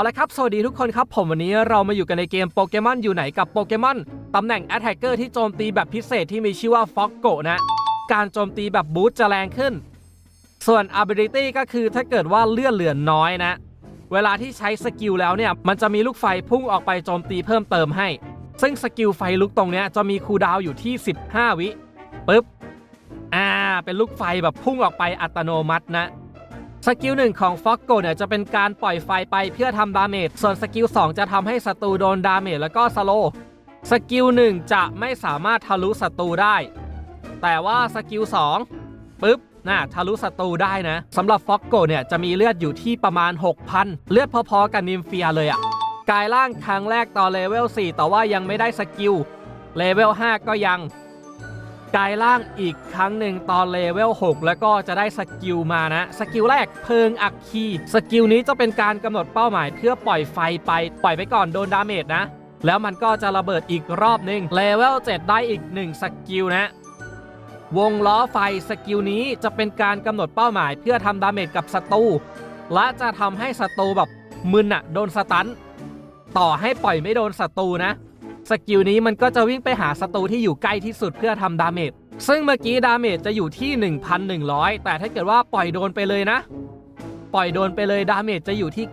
เอาละครับ สวัสดีทุกคนครับ ผมวันนี้เรามาอยู่กันในเกมโปเกมอนอยู่ไหนกับโปเกมอนตำแหน่ง Attacker ที่โจมตีแบบพิเศษที่มีชื่อว่าฟ็อกโกนะ การโจมตีแบบบูสต์จะแรงขึ้น ส่วน Ability ก็คือถ้าเกิดว่าเลื่อนเหลือน้อยนะ เวลาที่ใช้สกิลแล้วเนี่ย มันจะมีลูกไฟพุ่งออกไปโจมตีเพิ่มเติมให้ ซึ่งสกิลไฟลุกตรงเนี้ยจะมีคูลดาวน์อยู่ที่ 15 วิปึ๊บอ่าเป็นลูกไฟแบบพุ่งออกไปอัตโนมัตินะ สกิลหนึ่งของฟ็อกโกเนี่ยจะเป็นการปล่อยไฟไปเพื่อทำดาเมจ ส่วนสกิล2จะทำให้ศัตรูโดนดาเมจแล้วก็สโลสกิล1จะไม่สามารถทะลุศัตรูได้ แต่ว่าสกิล2ปึ๊บน่ะทะลุศัตรูได้นะสำหรับฟ็อกโกเนี่ยจะมีเลือดอยู่ที่ประมาณ 6,000 เลือดพอๆกับนิมเฟียเลยอะกายร่างครั้งแรกตอนเลเวล4แต่ว่ายังไม่ได้สกิลเลเวล5ก็ยัง กายร่างอีกครั้งหนึ่งตอนเลเวล 6 แล้วก็จะได้สกิลมานะ สกิลแรกเพิงอักคี สกิลนี้จะเป็นการกำหนดเป้าหมาย เพื่อปล่อยไฟไป ปล่อยไปก่อนโดนดาเมจนะ แล้วมันก็จะระเบิดอีกรอบหนึ่งเลเวล 7 ได้อีก 1 สกิลนะวงล้อไฟสกิลนี้จะเป็นการกำหนดเป้าหมาย เพื่อทำดาเมจกับศัตรูและจะทำให้ศัตรูแบบมึนอะโดนสตัน ต่อให้ปล่อยไม่โดนศัตรูนะ สกิลนี้มันก็จะวิ่งไปหาศัตรูที่อยู่ใกล้ที่สุดเพื่อทำดาเมจซึ่งเมื่อกี้ดาเมจจะอยู่ที่ 1,100 แต่ถ้าเกิดว่าปล่อยโดนไปเลยนะ ปล่อยโดนไปเลยดาเมจจะอยู่ที่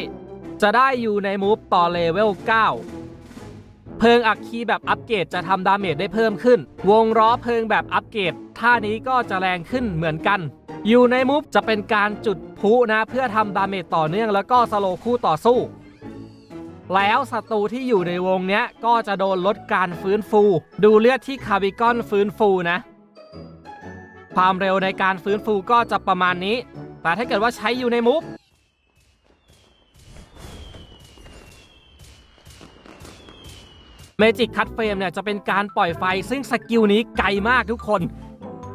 900 จะได้อยู่ในมูฟต่อเลเวล 9 เพิงอักคีแบบอัปเกรดจะทำดาเมจได้เพิ่มขึ้น วงล้อเพิงแบบอัปเกรดท่านี้ก็จะแรงขึ้นเหมือนกัน อยู่ในมูฟจะเป็นการจุดพุนะเพื่อทำดาเมจต่อเนื่องแล้วก็สโลคู่ต่อสู้ แล้วศัตรูที่อยู่ในวงเนี้ยก็จะโดนลดการฟื้นฟู ดูเลือดที่คาร์บิกอนฟื้นฟูนะ ความเร็วในการฟื้นฟูก็จะประมาณนี้ แต่ถ้าเกิดว่าใช้อยู่ในมูฟเมจิกคัตเฟรมเนี่ยจะเป็นการปล่อยไฟซึ่งสกิลนี้ไกลมากทุกคน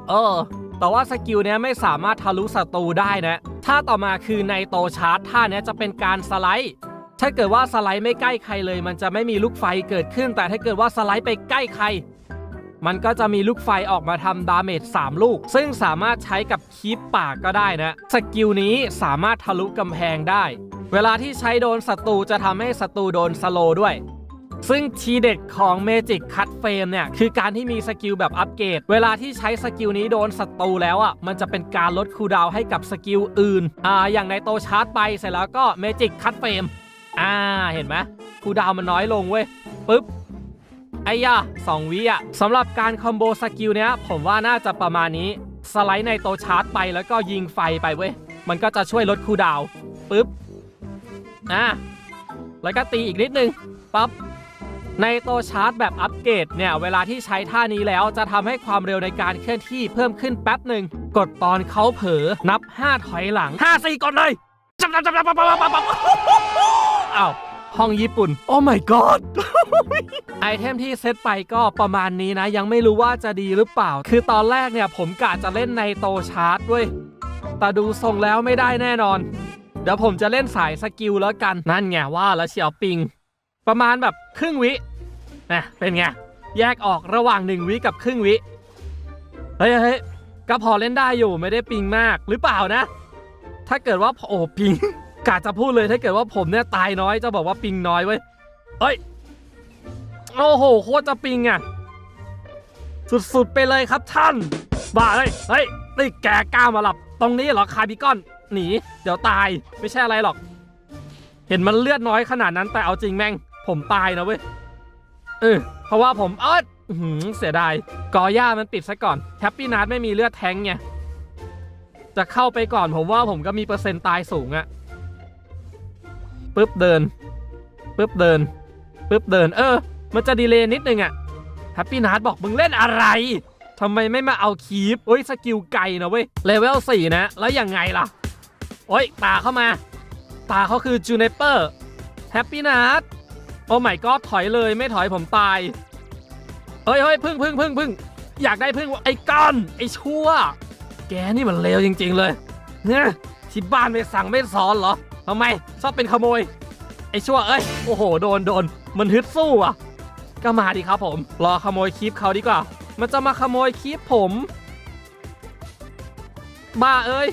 เออ แต่ว่าสกิลเนี้ยไม่สามารถทะลุศัตรูได้นะ ถ้าต่อมาคือในโตชาร์จท่าเนี้ยจะเป็นการสไลด์ ถ้าเกิดว่าสไลด์ไม่ใกล้ใครเลย มันจะไม่มีลูกไฟเกิดขึ้น แต่ถ้าเกิดว่าสไลด์ไปใกล้ใคร มันก็จะมีลูกไฟออกมาทำดาเมจ3ลูก ซึ่งสามารถใช้กับคีปปากก็ได้นะ สกิลนี้สามารถทะลุกำแพงได้ เวลาที่ใช้โดนศัตรูจะทำให้ศัตรูโดนสโลด้วยซึ่งทีเด็ดของ Magic Cut Frame เนี่ย คือการที่มีสกิลแบบอัปเกรด เวลาที่ใช้สกิลนี้โดนศัตรูแล้วอะ มันจะเป็นการลดคูดาวให้กับสกิลอื่น อ่า อย่างในโตชาร์จไปเสร็จแล้วก็ Magic Cut Frame ่าเห็นไหมคูดาวมันน้อยลงเว้ยปึ๊บไอ้ยาสองวิอะสำหรับการคอมโบสกิลเนี้ยผมว่าน่าจะประมาณนี้สไลด์ในโตชาร์จไปแล้วก็ยิงไฟไปเว้ยมันก็จะช่วยลดคูดาวปึ๊บอะแล้วก็ตีอีกนิดนึงปั๊บในโตชาร์จแบบอัปเกรดเนี่ย เวลาที่ใช้ท่านี้แล้วจะทำให้ความเร็วในการเคลื่อนที่เพิ่มขึ้นแป๊บหนึ่ง กดตอนเขาเผลอนับ 5 ถอยหลัง 5 4ก่อนเลยจับจับจับจับจับ อ้าวห้องญี่ปุ่น โอ้ my god ไอเทมที่เซตไปก็ประมาณนี้นะ ยังไม่รู้ว่าจะดีหรือเปล่า คือตอนแรกเนี่ยผมกะจะเล่นในโตชาร์จด้วย แต่ดูทรงแล้วไม่ได้แน่นอน เดี๋ยวผมจะเล่นสายสกิลแล้วกัน นั่นไงว่าแล้วเชียวปิง ประมาณแบบครึ่งวินะเป็นไง แยกออกระหว่างหนึ่งวิกับครึ่งวิ เฮ้ยเฮ้ยก็พอเล่นได้อยู่ไม่ได้ปิงมากหรือเปล่านะ ถ้าเกิดว่าโอ้ปิง กาจะพูดเลยถ้าเกิดว่าผมเนี่ยตายน้อยจะบอกว่าปิงน้อยเว้ยเฮ้ยโอ้โหโคตรจะปิงอะสุดๆไปเลยครับท่านบ้าเฮ้ยเฮ้ยนี่แกกล้ามาหลับ ตรงนี้เหรอคาร์บิกอนหนี เดี๋ยวตายไม่ใช่อะไรหรอก เห็นมันเลือดน้อยขนาดนั้นแต่เอาจริงแม่ง ผมตายนะเว้ยเออเพราะว่าผมเออเสียดายกอย่ามันติดซะก่อนแฮปปี้นัทไม่มีเลือดแทงไงจะเข้าไปก่อนผมว่าผมก็มีเปอร์เซ็นต์ตายสูงอะ ปึ๊บเดินปึ๊บเดินปึ๊บเดิน เออ มันจะดีเลย์นิดนึงอะแฮปปี้นัทบอกมึงเล่นอะไรทำไมไม่มาเอาคีปเฮ้ยสกิลไกลนะเว้ยเลเวล4นะ แล้วยังไงล่ะ โอ้ยตาเข้ามา ตาเขาคือจูเนเปอร์แฮปปี้นัทโอ้ไม่ก็ถอยเลยไม่ถอยผมตายเฮ้ยเฮ้ยพึ่งพึ่งพึ่งพึ่งอยากได้พึ่งไอ้ก้อนไอ้ชั่ว แกนี่มันเลวจริง ๆ เลยเนี่ยที่บ้านไม่สั่งไม่สอนเหรอ ทำไมชอบเป็นขโมย ไอ้ชั่วเอ้ย โอ้โห โดนโดน มันฮึดสู้อะ ก็มาดิครับผม รอขโมยคลิปเขาดีกว่า มันจะมาขโมยคลิปผม บ้าเอ้ย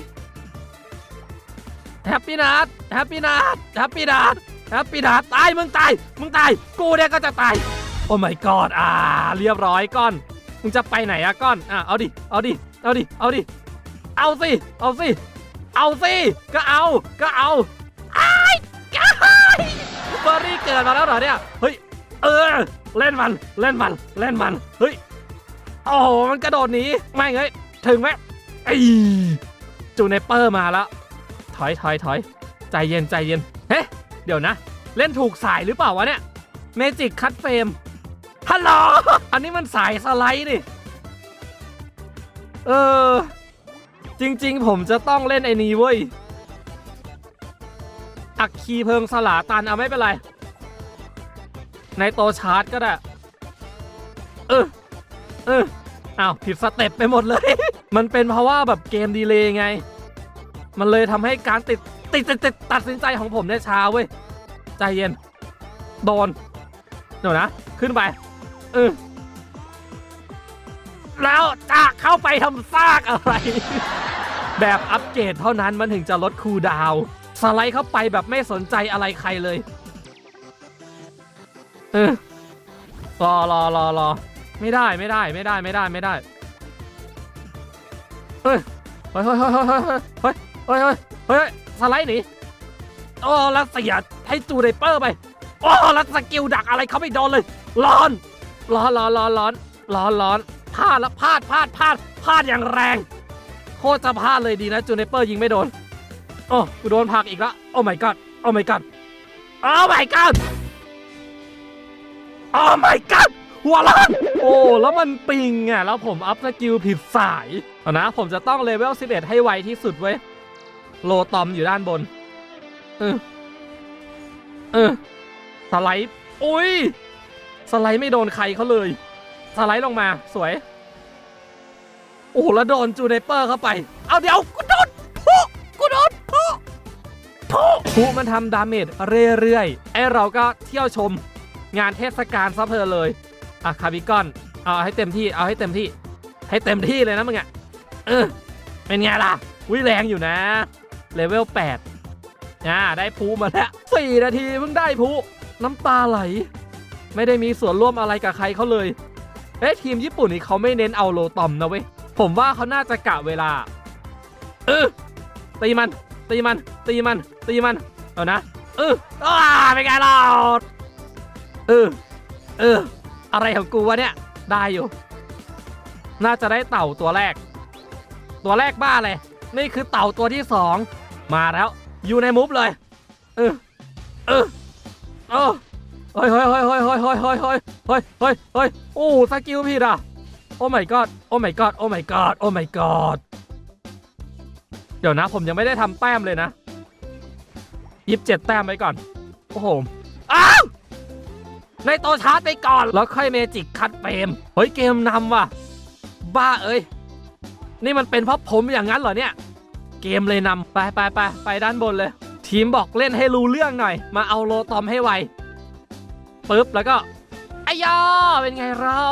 แฮปปี้นัทแฮปปี้นัทแฮปปี้นัทแฮปปี้นัทตาย มึงตาย มึงตาย กูเนี่ยก็จะตาย โอ้ my god อ่า เรียบร้อยก้อน มึงจะไปไหนอะก้อน อะ เอาดิ เอาดิ เอาดิ เอาดิ เอาสิ เอาสิ เอาสิ ก็เอา ก็เอา กิดมาแล้วเหรอเนี่ย เฮ้ย เออ เล่นมัน เล่นมัน เล่นมัน เฮ้ย โอ้โห มันกระโดดหนี ไม่เงยถึงไหมไอจูเนเปอร์มาแล้ว ถอยถอยถอย ใจเย็นใจเย็น เฮ้เดี๋ยวนะ เล่นถูกสายหรือเปล่าวะเนี่ย เมจิกคัตเฟรม ฮัลโหล อันนี้มันสายสไลด์นี่ เออ จริง ๆ ผมจะต้องเล่นไอ้นี้เว้ยอักคีเพิงสลาตันเอาไม่เป็นไร ในโตชาร์จก็ได้ เออ เอออ้าวผิดสเต็ปไปหมดเลย มันเป็นเพราะว่าแบบเกมดีเลย์ไง มันเลยทำให้การติดติดติดติดตัดสินใจของผมเนี่ยช้าเว้ย ใจเย็น โดน เดี๋ยวนะ ขึ้นไป เออ แล้วจะเข้าไปทำซากอะไร แบบอัปเกรดเท่านั้นมันถึงจะลดคูลดาวน์สไลด์เข้าไปแบบไม่สนใจอะไรใครเลย เออรอรอรอรอไม่ได้ไม่ได้ไม่ได้ไม่ได้ไม่ได้เฮ้ยเฮ้ยเฮ้ยเฮ้ยเฮ้ยเฮ้ยเฮ้ยเฮ้ยสไลด์หนีโอ้แล้วเสียให้จูไดเปอร์ไปโอ้แล้วสกิลดักอะไรเขาไม่โดนเลย ร้อนร้อนร้อนร้อนร้อนร้อนร้อนพลาดแล้วพลาดพลาดพลาดพลาดอย่างแรง โคตรจะพลาดเลยดีนะจูเนเปอร์ยิงไม่โดนโอ้กูโดนผักอีกล้วโอ้ my god โอ้ my god โอ้ my god โอ้ my god หัวล้านโอ้ แล้วมันปิงอะแล้วผมอัพสกิลผิดสายเอานะ ผมจะต้องเลเวล 11 ให้ไวที่สุดเว้ย โลตอมอยู่ด้านบน เออ เออ สไลด์อุ้ย สไลด์ไม่โดนใครเขาเลย สไลด์ลงมาสวย โอ้แล้วโดนจูเนเปอร์เข้าไป เอาเดี๋ยวกูโดนพุกูโดนพุพุพุมันทำดาเมจเรื่อยๆ ไอเราก็เที่ยวชม งานเทศกาลซะเพลินเลยอะคาบิกอนเอาให้เต็มที่เอาให้เต็มที่ ให้เต็มที่เลยนะมึงอะเออเป็นไงล่ะวิแรงอยู่นะเลเวล8อ่าได้พูมาแล้วสี่นาทีเพิ่งได้พูน้ำตาไหล ไม่ได้มีส่วนร่วมอะไรกับใครเขาเลยเอ๊ะทีมญี่ปุ่นนี่เขาไม่เน้นเอาโลตอมนะเว้ยผมว่าเขาน่าจะกะเวลา เออตีมัน ตีมัน ตีมัน ตีมัน เอานะ เอออ้าเป็นไงเรา เออ เออ อะไรของกูวะเนี่ย ได้อยู่ น่าจะได้เต่าตัวแรก ตัวแรกบ้าเลย นี่คือเต่าตัวที่สองมาแล้ว อยู่ในมุฟเลย เออ เออ เออเฮ้ยเฮ้ยเฮ้ยเฮ้ยเฮ้ยเฮ้ยเฮ้ยเฮ้ยเฮ้ยเฮ้ยเฮ้ยโอ้สกิลผิดอะ โอ้ my god โอ้ my god โอ้ my god โอ้ my god เดี๋ยวนะ ผมยังไม่ได้ทำแต้มเลยนะยิบเจ็ดแต้มไปก่อน โอ้โห อ้าว ในโตชาร์จไปก่อน แล้วค่อยเมจิกคัดเฟรมเฮ้ยเกมนำว่ะ บ้าเอ้ย นี่มันเป็นเพราะผมอย่างนั้นเหรอเนี่ย เกมเลยนำไปไปไปไปด้านบนเลย ทีมบอกเล่นให้รู้เรื่องหน่อย มาเอาโลตอมให้ไวปึ๊บแล้วก็ไอ้ยอเป็นไงเรา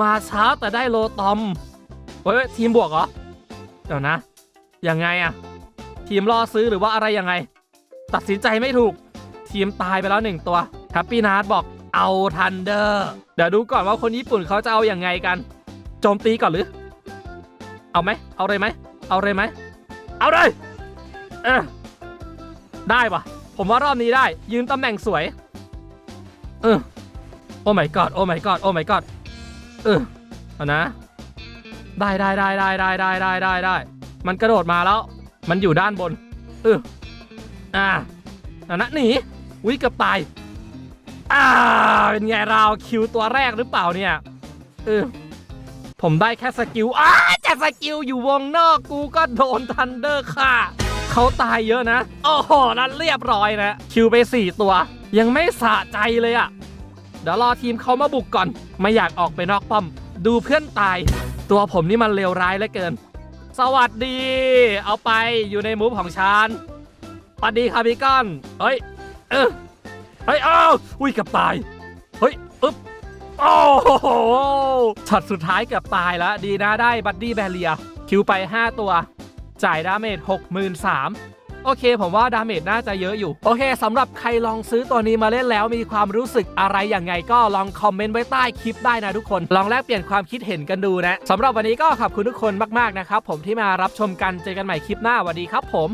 มาช้าแต่ได้โลตอมเฮ้ยทีมบวกเหรอ เดี๋ยวนะยังไงอะทีมล่อซื้อหรือว่าอะไรยังไง ตัดสินใจไม่ถูกทีมตายไปแล้วหนึ่งตัวแฮปปี้นาร์ดบอก เอาทันเดอร์เดี๋ยวดูก่อนว่าคนญี่ปุ่นเขาจะเอาอย่างไงกัน โจมตีก่อนหรือ เอาไหม เอาเลยไหม เอาเลยไหม เอาเลยเออได้ปะผมว่ารอบนี้ได้ ยืนตำแหน่งสวย เออโอ้ my god โอ้ my god โอ้ my god เออเอานะ ได้ได้ได้ได้ได้ได้ได้ได้ได้มันกระโดดมาแล้ว มันอยู่ด้านบน เอออ่าเอานะหนีวิเกับตาย อ่า เป็นไงเราคิวตัวแรกหรือเปล่าเนี่ยเออผมได้แค่สกิลอ้าจะสกิลอยู่วงนอกกูก็โดนทันเดอร์ค่ะ เขาตายเยอะนะ โอ้โห นั้นเรียบร้อยนะ คิวไป 4 ตัว ยังไม่สะใจเลยอะ่ะเดี๋ยวรอทีมเขามาบุกก่อน ไม่อยากออกไปนอกป้อม ดูเพื่อนตาย ตัวผมนี่มันเลวร้ายเหลือเกิน สวัสดี เอาไปอยู่ในมูฟของฉันสวัสดีครับพี่ก้อน เฮ้ย เออ เฮ้ยอ้าวอุ้ยเกับตาย เฮ้ยอึ๊บโอ้โหช็อตสุดท้ายเกือบตายแล้ว ดีนะได้บัดดี้แบเรีย คิวไป 5 ตัว จ่ายดาเมจ63,000โอเค ผมว่าดาเมจน่าจะเยอะอยู่ โอเคสำหรับใครลองซื้อตัวนี้มาเล่นแล้วมีความรู้สึกอะไรอย่างไงก็ลองคอมเมนต์ไว้ใต้คลิปได้นะทุกคน ลองแลกเปลี่ยนความคิดเห็นกันดูนะสำหรับวันนี้ก็ขอบคุณทุกคนมาก ๆ นะครับ ผมที่มารับชมกันเจอกันใหม่คลิปหน้าสวัสดีครับผม